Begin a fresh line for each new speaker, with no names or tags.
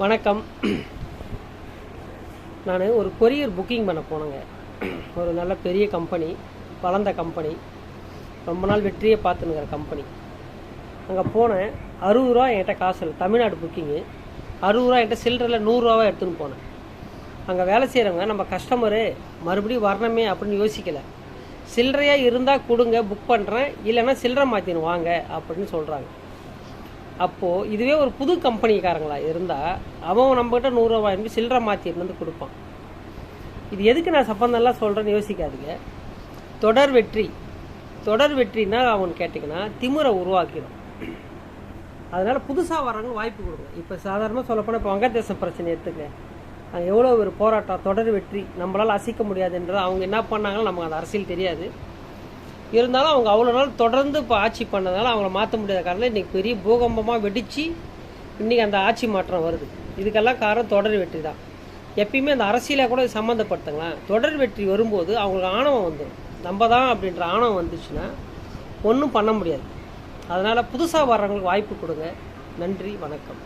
வணக்கம். நான் ஒரு கொரியர் புக்கிங் பண்ண போனேங்க. ஒரு நல்ல பெரிய கம்பெனி வளர்ந்த கம்பெனி ரொம்ப நாள் வெற்றியை பார்த்துனுங்கிற கம்பெனி அங்கே போனேன். அறுபது ரூபா என்கிட்ட காசு இல்லை. தமிழ்நாடு புக்கிங்கு அறுபது ரூபா என்கிட்ட சில்லறையில் நூறுரூவாவை எடுத்துன்னு போனேன். அங்கே வேலை செய்கிறவங்க நம்ம கஸ்டமரு மறுபடியும் வரணுமே அப்படின்னு யோசிக்கலை. சில்லறையாக இருந்தால் கொடுங்க புக் பண்ணுறேன் இல்லைன்னா சில்லறை மாற்றின்னு வாங்க அப்படின்னு சொல்கிறாங்க அப்போது இதுவே ஒரு புது கம்பெனிக்காரங்களா இருந்தால் அவன் நம்மகிட்ட நூறுரூவா வாங்கி சில்லறை மாற்றி வந்து கொடுப்பான். இது எதுக்கு நான் சம்பந்தம்லாம் சொல்கிறேன்னு யோசிக்காதீங்க. தொடர் வெற்றி. தொடர் வெற்றினா அவன் கேட்டிங்கன்னா திமிரை உருவாக்கிடும் அதனால் புதுசாக வரவங்க வாய்ப்பு கொடுங்க. இப்போ சாதாரணமாக சொல்லப்போனால் இப்போ வங்கதேசம் பிரச்சனை எடுத்துங்க அங்கே எவ்வளோ ஒரு போராட்டம் தொடர் வெற்றி நம்மளால் அசைக்க முடியாதுன்றது அவங்க என்ன பண்ணாங்களோ நமக்கு அந்த அரசியல் தெரியாது. இருந்தாலும் அவங்க அவ்வளோ நாள் தொடர்ந்து இப்போ ஆட்சி பண்ணதால அவங்கள மாற்ற முடியாத காரணம் இன்றைக்கி பெரிய பூகம்பமாக வெடித்து இன்றைக்கி அந்த ஆட்சி மாற்றம் வருது. இதுக்கெல்லாம் காரணம் தொடர் வெற்றி தான். எப்பயுமே அந்த அரசியலை கூட சம்மந்தப்படுத்துங்களா சம்மந்தப்படுத்துங்களேன் தொடர் வெற்றி வரும்போது அவங்களுக்கு ஆணவம் வந்துடும் நம்ம தான் அப்படின்ற ஆணவம் வந்துச்சுன்னா ஒன்றும் பண்ண முடியாது. அதனால் புதுசாக வர்றவங்களுக்கு வாய்ப்பு கொடுங்க. நன்றி வணக்கம்.